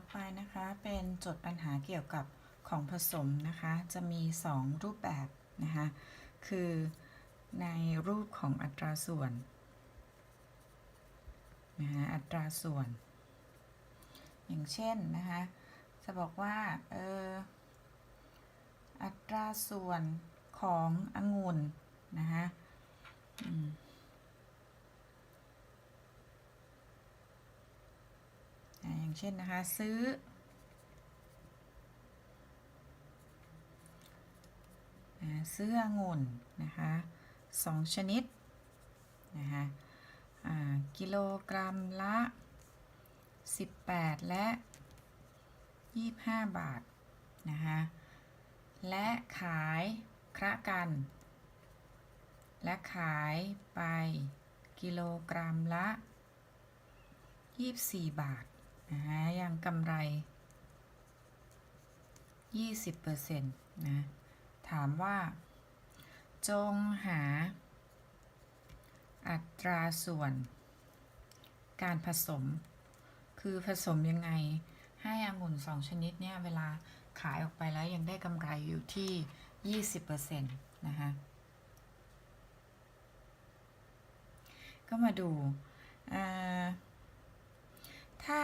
อไปนะคะเป็นโจทย์ปัญหาเกี่ยวกับของผสมนะคะ จะมี 2 รูปแบบนะคะ คือในรูปของอัตราส่วนนะคะอัตราส่วน อย่างเช่นนะคะ จะบอกว่าเอออัตราส่วนขององุ่นนะคะ อืมอ่าอย่างเช่นนะคะ ซื้อ ซื้อองุ่นนะคะสองชนิดนะคะกิโลกรัมละ 18 และ 25 บาทนะคะและขายคระกัน และขายไปกิโลกรัมละ 24 บาท ยังกำไร 20%นะ ถามว่า จงหา อัตราส่วน การผสม คือผสมยังไง ให้องุ่นสองชนิดเนี่ย เวลาขายออกไปแล้วยังได้กำไรอยู่ที่ 20%นะคะก็มาดู ถ้า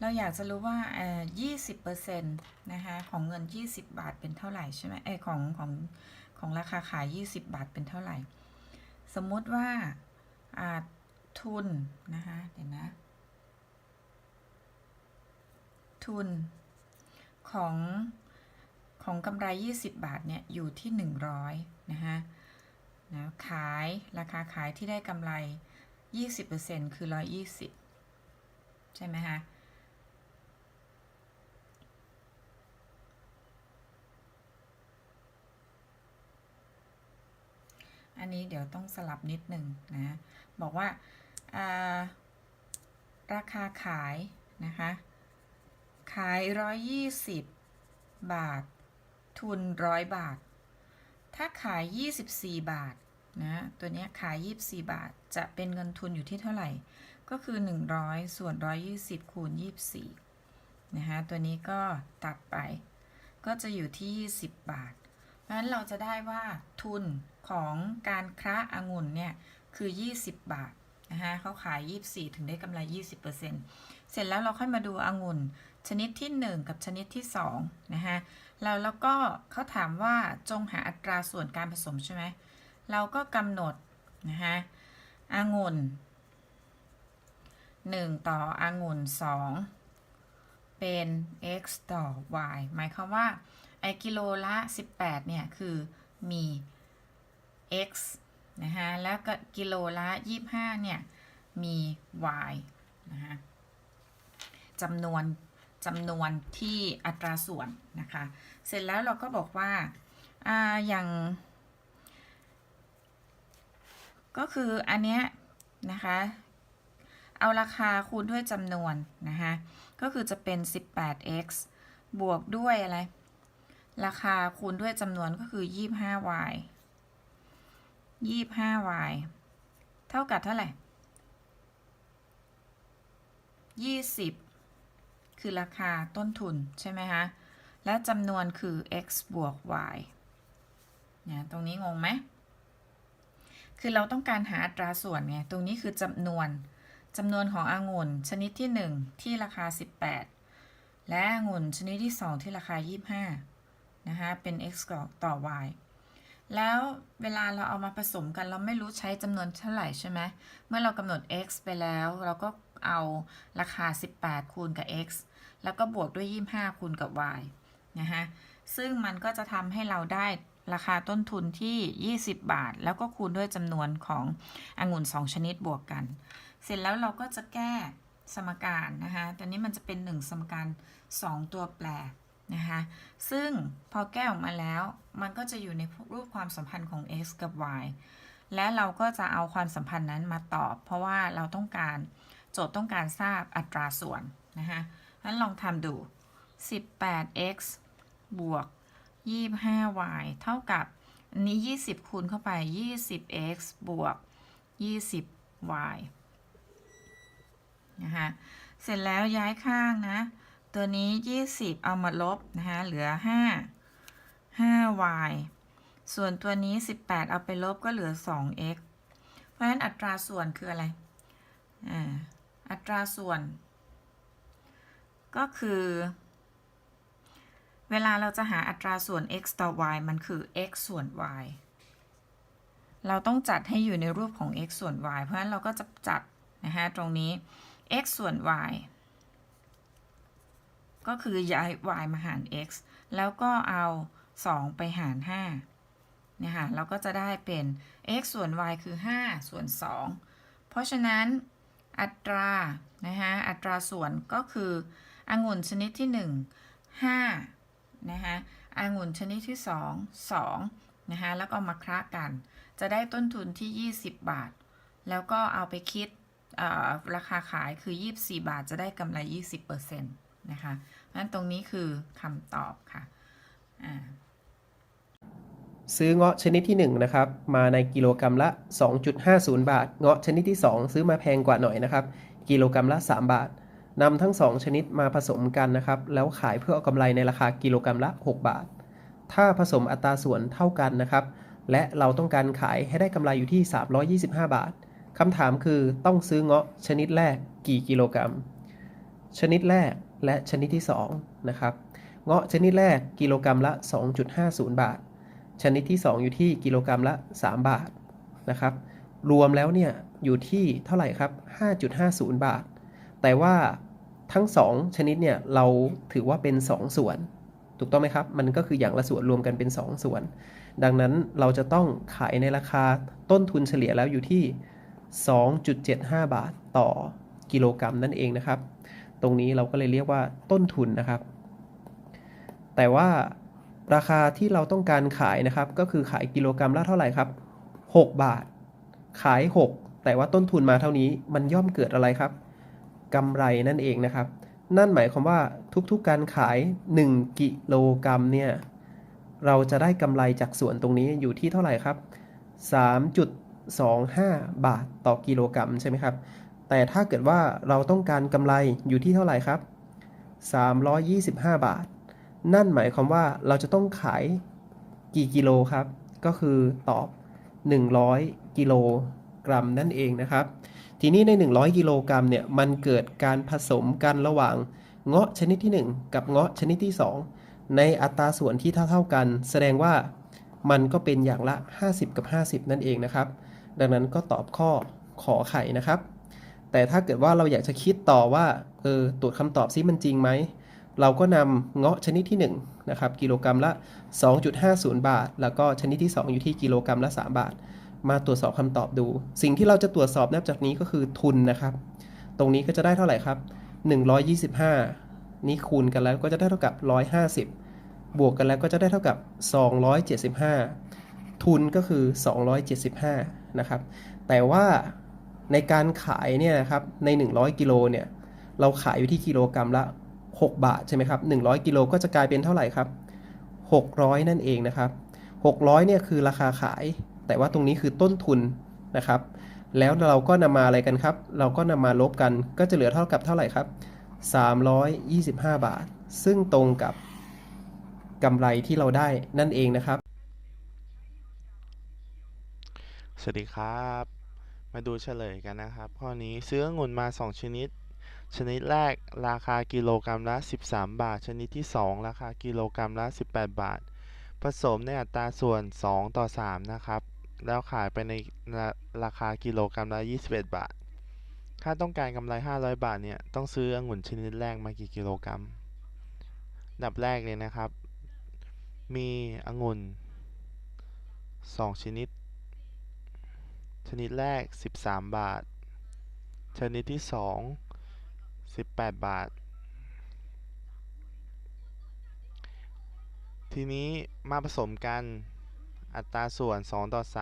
เราอยากจะรู้ว่าเอ่อยี่สิบเปอร์เซ็นต์นะคะของเงิน20บาทเป็นเท่าไหร่ใช่ไหมเอยของของของราคาขาย20บาทเป็นเท่าไหร่ สมมุติว่าอ่าทุนนะคะเดี๋ยวนะทุนของของกำไร 20 บาท เนี่ย อยู่ที่ 100นะคะนะขายราคาขายที่ได้กำไร 20%คือ 120 ใช่ไหมคะ อันนี้เดี๋ยวต้องสลับนิดหนึ่งนะ บอกว่าาราคาขายนะคะ ขาย 120 บาท ทุน 100 บาท ถ้าขาย 24 บาทนะตัวนี้ขาย 24 บาทจะเป็นเงินทุนอยู่ที่เท่าไหร่ ก็คือ 100 ส่วน 120 คูณ 24 นะคะตัวนี้ก็ตัดไป ก็จะอยู่ที่ 20 บาทเพราะฉะนั้นเราจะได้ว่าทุน ของการคระองุ่นเนี่ยคือ 20 บาทนะคะเขาขาย 24 ถึงได้กำไร 20%เสร็จแล้วเราค่อยมาดูองุ่นชนิดที่ 1 กับชนิดที่2นะคะเราแล้วก็เขาถามว่าจงหาอัตราส่วนการผสมใช่ไหมเราก็กำหนดนะคะองุ่น 1 ต่อองุ่น 2 เป็น x ต่อ y หมายความว่าไอกิโลละ 18 เนี่ย คือมี x นะคะแล้วก็กิโลละ 25 เนี่ย มี y นะคะจำนวนจำนวนที่อัตราส่วนนะคะ เสร็จแล้วเราก็บอกว่าอ่าอย่างก็คืออันเนี้ยนะคะ เอาราคาคูณด้วยจำนวนนะคะก็คือจะเป็น 18x บวกด้วยอะไร ราคาคูณด้วยจำนวนก็คือ 25y 25y เท่ากับเท่าไหร่20คือราคาต้นทุน ใช่ไหมคะ และจำนวนคือ x บวก y เนี่ยตรงนี้งงไหม คือเราต้องการหาอัตราส่วนไง ตรงนี้คือจำนวนจำนวนขององุ่นชนิดที่ 1 ที่ราคา 18 และองุ่นชนิดที่ 2 ที่ราคา 25นะคะเป็น x ต่อ y แล้วเวลาเราเอามาผสมกันเราไม่รู้ใช้จำนวนเท่าไหร่ใช่ไหมเมื่อเรากำหนด x ไปแล้ว เราก็เอาราคา 18 คูณกับ x แล้วก็บวกด้วย 25 คูณกับ y นะคะซึ่งมันก็จะทำให้เราได้ราคาต้นทุนที่ 20 บาท แล้วก็คูณด้วยจำนวนขององุ่น 2 ชนิดบวกกัน เสร็จแล้วเราก็จะแก้สมการนะคะตอนนี้มันจะเป็น 1 สมการ 2 ตัวแปร นะคะซึ่งพอแก้ออกมาแล้วมันก็จะอยู่ในรูปความสัมพันธ์ของ x กับ y และเราก็จะเอาความสัมพันธ์นั้นมาตอบ เพราะว่าเราต้องการโจทย์ต้องการทราบอัตราส่วนนะคะงั้นลองทำดู 18x บวก 25y เท่ากับอันนี้ 20 คูณเข้าไป 20x บวก 20y นะคะเสร็จแล้วย้ายข้างนะ ตัวนี้ 20 เอามาลบ นะคะเหลือ 5 5y ส่วนตัวนี้ 18 เอาไปลบก็เหลือ 2x เพราะฉะนั้นอัตราส่วนคืออะไรอ่าอัตราส่วน ก็คือ เวลาเราจะหาอัตราส่วน x ต่อ y มันคือ x ส่วน y เราต้องจัดให้อยู่ในรูปของ x ส่วน y เพราะฉะนั้นเราก็จะจัดนะคะตรงนี้ x ส่วน y ก็คือย้าย y มาหาร x แล้วก็เอา 2 ไปหาร5เนี่ยค่ะเราก็จะได้เป็น x ส่วน y คือ 5 ส่วน 2 เพราะฉะนั้นอัตรา นะคะอัตราส่วนก็คือองุ่นชนิดที่ 1 5 นะคะองุ่นชนิดที่ 2 2 นะคะแล้วก็มาคละกัน จะได้ต้นทุนที่ 20 บาท แล้วก็เอาไปคิดราคาขายคือ 24 บาทจะได้กำไร 20%นะคะนั้นตรงนี้คือคำตอบค่ะซื้อเงาะชนิดที่ 1 นะครับ มาในกิโลกรรัมละ 2.50 บาท เงาะชนิดที่ 2 ซื้อมาแพงกว่าหน่อยนะครับ กิโลกรรัมละ 3 บาทนำทั้ง 2 ชนิดมาผสมกันนะครับ แล้วขายเพื่อเอากำไรในราคากิโลกรรัมละ 6 บาท ถ้าผสมอัตราส่วนเท่ากันนะครับ และเราต้องการขายให้ได้กำไรอยู่ที่ 325 บาทคำถามคือต้องซื้อเงาะชนิดแรกกี่กิโลกรัม ชนิดแรก และชนิดที่ 2 นะครับ เงาะชนิดแรกกิโลกรรัมละ 2.50 บาท ชนิดที่ 2 อยู่ที่กิโลกรรัมละ 3 บาทนะครับ รวมแล้วเนี่ยอยู่ที่เท่าไหร่ครับ 5.50 บาท แต่ว่าทั้ง 2 ชนิดเนี่ยเราถือว่าเป็น 2 ส่วน ถูกต้องไหมครับ มันก็คืออย่างละส่วนรวมกันเป็น 2 ส่วน ดังนั้นเราจะต้องขายในราคาต้นทุนเฉลี่ยแล้วอยู่ที่ 2.75 บาทต่อกิโลกรัมนั่นเองนะครับ ตรงนี้เราก็เลยเรียกว่าต้นทุนนะครับ แต่ว่าราคาที่เราต้องการขายนะครับ ก็คือขายกิโลกรัมละเท่าไหร่ครับ 6 บาท ขาย 6 แต่ว่าต้นทุนมาเท่านี้มันย่อมเกิดอะไรครับกำไรนั่นเองนะครับ นั่นหมายความว่าทุกๆการขาย 1 กิโลกรัมเนี่ยเราจะได้กำไรจากส่วนตรงนี้อยู่ที่เท่าไหร่ครับ 3.25 บาทต่อกิโลกรัมใช่ไหมครับ แต่ถ้าเกิดว่าเราต้องการกำไรอยู่ที่เท่าไหร่ครับ 325 บาท นั่นหมายความว่าเราจะต้องขายกี่กิโลครับ ก็คือตอบ 100 กิโลกรัมนั่นเองนะครับ ทีนี้ใน 100 กิโลกรัมเนี่ยมันเกิดการผสมกันระหว่างเงาะชนิดที่ 1 กับเงาะชนิดที่ 2 ในอัตราส่วนที่เท่าๆกัน แสดงว่ามันก็เป็นอย่างละ 50 กับ 50 นั่นเองนะครับ ดังนั้นก็ตอบข้อขอไข่นะครับ แต่ถ้าเกิดว่าเราอยากจะคิดต่อว่าเออตรวจคำตอบซิมันจริงไหม เราก็นำเงาะชนิดที่1นะครับกิโลกรัมละ 2.50 บาท แล้วก็ชนิดที่ 2 อยู่ที่กิโลกรัมละ 3 บาท มาตรวจสอบคำตอบดู สิ่งที่เราจะตรวจสอบนับจากนี้ก็คือทุนนะครับ ตรงนี้ก็จะได้เท่าไหร่ครับ 125 นี่คูณกันแล้วก็จะได้เท่ากับ 150 บวกกันแล้วก็จะได้เท่ากับ 275 ทุนก็คือ 275 นะครับ แต่ว่า ในการขายเนี่ยนะครับใน 100 กิโลเนี่ยเราขายอยู่ที่กิโลกรัมละ 6 บาทใช่ไหมครับ100 กิโลก็จะกลายเป็นเท่าไหร่ครับ 600 นั่นเองนะครับ 600เนี่ยคือราคาขาย แต่ว่าตรงนี้คือต้นทุนนะครับ แล้วเราก็นำมาอะไรกันครับ เราก็นำมาลบกันก็จะเหลือเท่ากับเท่าไหร่ครับ 325 บาท ซึ่งตรงกับกำไรที่เราได้นั่นเองนะครับ สวัสดีครับ มาดูเฉลยกันนะครับ ข้อนี้ซื้อองุ่นมา 2 ชนิด ชนิดแรกราคากิโลกรัมละ 13 บาท ชนิดที่ 2 ราคากิโลกรัมละ 18 บาท ผสมในอัตราส่วน 2 ต่อ 3 นะครับ แล้วขายไปในราราคากิโลกรัมละ 21 บาท ถ้าต้องการกำไร 500 บาทเนี่ย ต้องซื้อองุ่นชนิดแรกมากี่กิโลกรัมอันดับแรกเลยนะครับ มีองุ่น 2 ชนิด นิดแรก 13 บาท ชนิดที่ 2 18 บาท ทีนี้มาผสมกันอัตราส่วน 2 ต่อ 3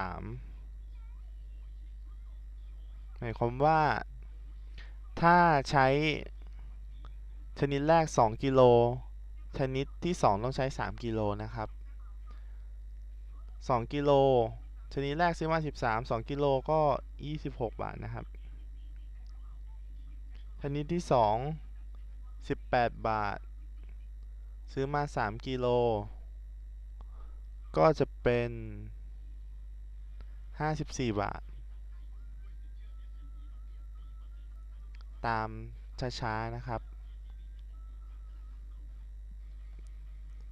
หมายความว่า ถ้าใช้ชนิดแรก 2 กิโล ชนิดที่ 2 ต้องใช้ 3 กิโลนะครับ 2 กิโล ชนิดแรกซื้อมา 13 2 กิโลก็ 26 บาทนะครับ ชนิดที่สองสิบแปดบาท ซื้อมาสามกิโล ก็จะเป็นห้าสิบสี่บาท ตามช้าๆนะครับ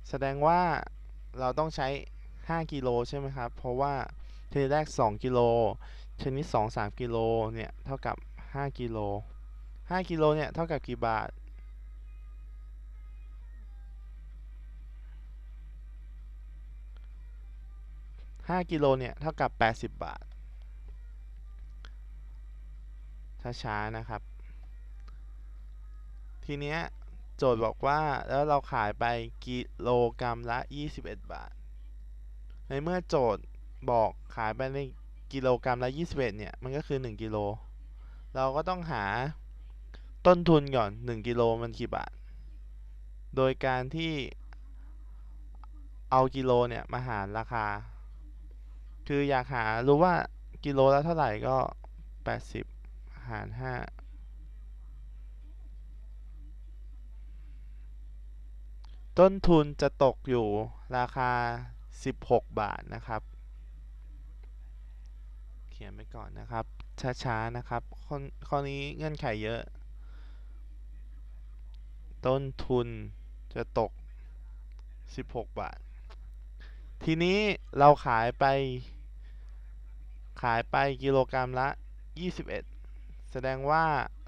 แสดงว่าเราต้องใช้ 5 กิโลใช่ไหมครับ เพราะว่า ชนิดแรก 2 กิโล ชนิด 2 3 กิโล เนี่ย เท่ากับ 5 กิโล 5 กิโล เนี่ย เท่ากับกี่บาท 5 กิโล เนี่ย เท่ากับ 80 บาท ช้าๆ นะครับ ทีเนี้ย โจทย์บอกว่า แล้วเราขายไปกิโลกรัมละ 21 บาท ในเมื่อโจทย์ บอกขายไปในกิโลกรัมละ21เนี่ย มันก็คือ 1 กิโล เราก็ต้องหาต้นทุนก่อน 1 กิโลมันกี่บาท โดยการที่เอากิโลเนี่ย มาหารราคา คืออยากหารู้ว่ากิโลละเท่าไหร่ก็ 80 หาร 5 ต้นทุนจะตกอยู่ราคา 16 บาทนะครับ ขียนไปก่อนนะครับ ช้าๆนะครับข้อข้อนี้เงื่อนไขเยอะ ต้นทุนจะตก 16 บาท ทีนี้เราขายไป ขายไปกิโลกรัมละ 21 แสดงว่า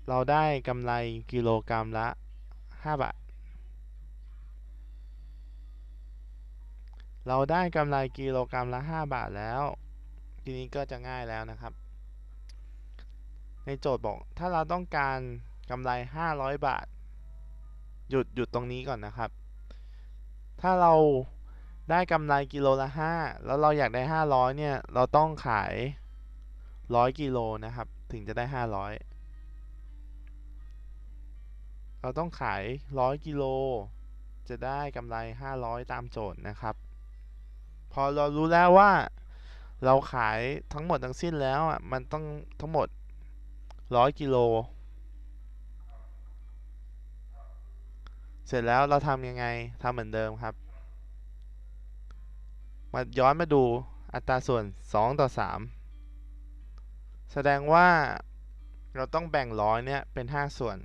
เราได้กำไรกิโลกรัมละ 5 บาท เราได้กำไรกิโลกรัมละ 5 บาทแล้ว ทีนี้ก็จะง่ายแล้วนะครับ ในโจทย์บอกถ้าเราต้องการกำไร 500 บาท หยุดหยุดตรงนี้ก่อนนะครับ ถ้าเราได้กำไรกิโลละ 5 แล้วเราอยากได้ 500 เนี่ย เราต้องขาย 100 กิโลนะครับ ถึงจะได้ 500 เราต้องขาย 100 กิโล จะได้กำไร 500 ตามโจทย์นะครับ พอเรารู้แล้วว่า เราขายทั้งหมดทั้งสิ้นแล้วอะมันต้องทั้งหมดร้อยกิโล เสร็จแล้วเราทำยังไงทำเหมือนเดิมครับ มาย้อนมาดูอัตราส่วน 2 ต่อ 3 แสดงว่าเราต้องแบ่งร้อยเนี่ยเป็น 5 ส่วน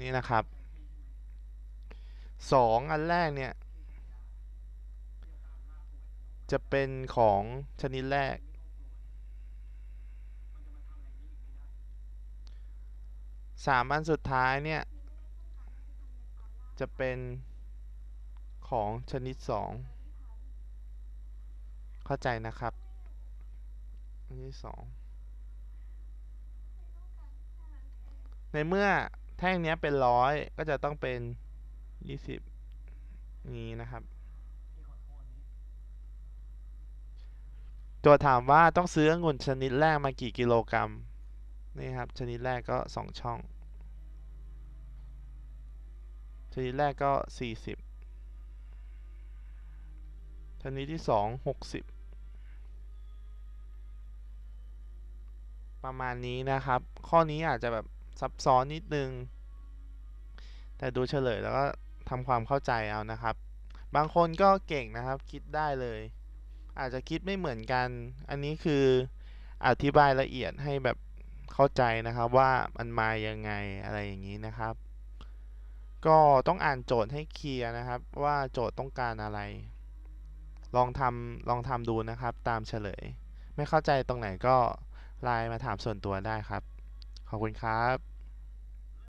นี่นะครับ สองอันแรกเนี่ย จะเป็นของชนิดแรก สามอันสุดท้ายเนี่ย จะเป็นของชนิดสองเข้าใจนะครับ อันที่สองในเมื่อแท่งนี้เป็นร้อยก็จะต้องเป็น ยี่สิบนี้นะครับ ตัวถามว่าต้องซื้อองุ่นชนิดแรกมากี่กิโลกรัมนี่ครับ ชนิดแรกก็สองช่อง ชนิดแรกก็สี่สิบชนิดที่สองหกสิบประมาณนี้นะครับ ข้อนี้อาจจะแบบซับซ้อนนิดนึง แต่ดูเฉลยแล้วก็ ทำความเข้าใจเอานะครับ บางคนก็เก่งนะครับคิดได้เลย อาจจะคิดไม่เหมือนกัน อันนี้คืออธิบายละเอียดให้แบบเข้าใจนะครับว่ามันมายังไงอะไรอย่างนี้นะครับ ก็ต้องอ่านโจทย์ให้เคลียร์นะครับ ว่าโจทย์ต้องการอะไร ลองทำลองทำดูนะครับ ตามเฉลย ไม่เข้าใจตรงไหนก็ไลน์มาถามส่วนตัวได้ครับ ขอบคุณครับ